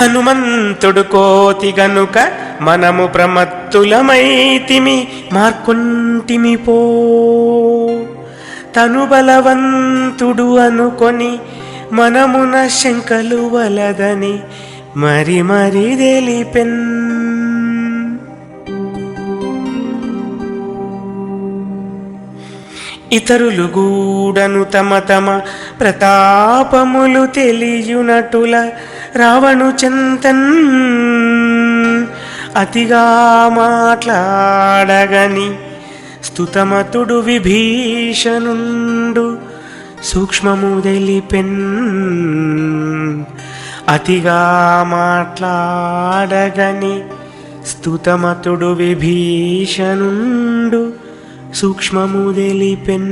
హనుమంతుడు కోతి గనుక మనము ప్రమత్తులమైతిమి మార్కుంటిమి పో. తను బలవంతుడు అనుకొని మనమున శంకలు వలదని మరి మరి తెలిపెన్ ఇతరులు గూడను తమ తమ ప్రతాపములు తెలియునటుల రావణు చింతన్ అతిగా మాట్లాడగని స్తుతమతుడు విభీషణుండు సూక్ష్మము తెలిపెన్ అతిగా మాట్లాడగని స్తుతమతుడు విభీషణుండు सूक्ष्म मोदेलिपेन्